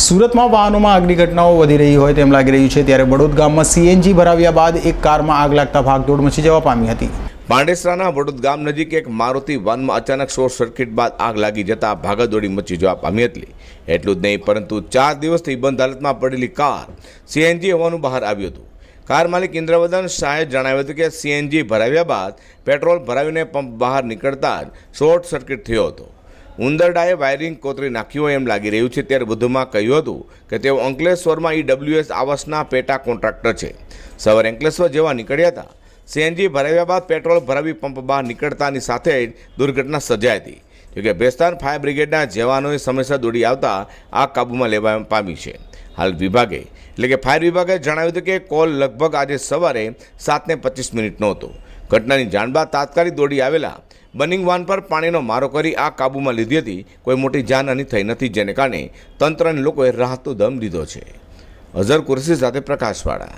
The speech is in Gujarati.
સુરતમાં વાહનોમાં આગની ઘટનાઓ વધી રહી હોય તેમ લાગી રહ્યું છે. ત્યારે બડોદ ગામમાં સીએનજી ભરાવ્યા બાદ એક કારમાં આગ લાગતા ભાગદોડ મચી જવા પામી હતી. પાંડેસરાના વડોદ ગામ નજીક એક મારુતિ વાનમાં અચાનક શોર્ટ સર્કિટ બાદ આગ લાગી જતા ભાગદોડી મચી જવા પામી હતી. એટલું જ નહીં, પરંતુ ચાર દિવસથી બંધ હાલતમાં પડેલી કાર સીએનજી હોવાનું બહાર આવ્યું હતું. કાર માલિક ઇન્દ્રવદન શાહે જણાવ્યું હતું કે સીએનજી ભરાવ્યા બાદ પેટ્રોલ ભરાવીને પંપ બહાર નીકળતા જ શોર્ટ સર્કિટ થયો હતો. ઉંદરડાએ વાયરિંગ કોતરી નાખ્યું હોય એમ લાગી રહ્યું છે. ત્યારે વધુમાં કહ્યું હતું કે તેઓ અંકલેશ્વરમાં ઈડબ્લ્યુએસ આવાસના પેટા કોન્ટ્રાક્ટર છે. સવારે અંકલેશ્વર જેવા નીકળ્યા હતા. સીએનજી ભરાવ્યા બાદ પેટ્રોલ ભરાવી પંપ બહાર નીકળતાની સાથે જ દુર્ઘટના સર્જાઈ હતી. જોકે ભેસ્તાન ફાયર બ્રિગેડના જવાનોએ સમયસર દોડી આવતા આગ કાબૂમાં લેવા પામી છે. હાલ વિભાગે, એટલે કે ફાયર વિભાગે જણાવ્યું હતું કે કોલ લગભગ આજે સવારે સાતને પચીસ મિનિટનો હતો. ઘટનાની જાણ બાદ તાત્કાલિક દોડી આવેલા બનિંગ વાન પર પાણીનો મારો કરી આ કાબૂમાં લીધી હતી. કોઈ મોટી જાનહાની થઈ નથી, જેને કારણે તંત્ર અને લોકોએ રાહતનો દમ લીધો છે. અઝર કુરશી સાથે પ્રકાશવાળા.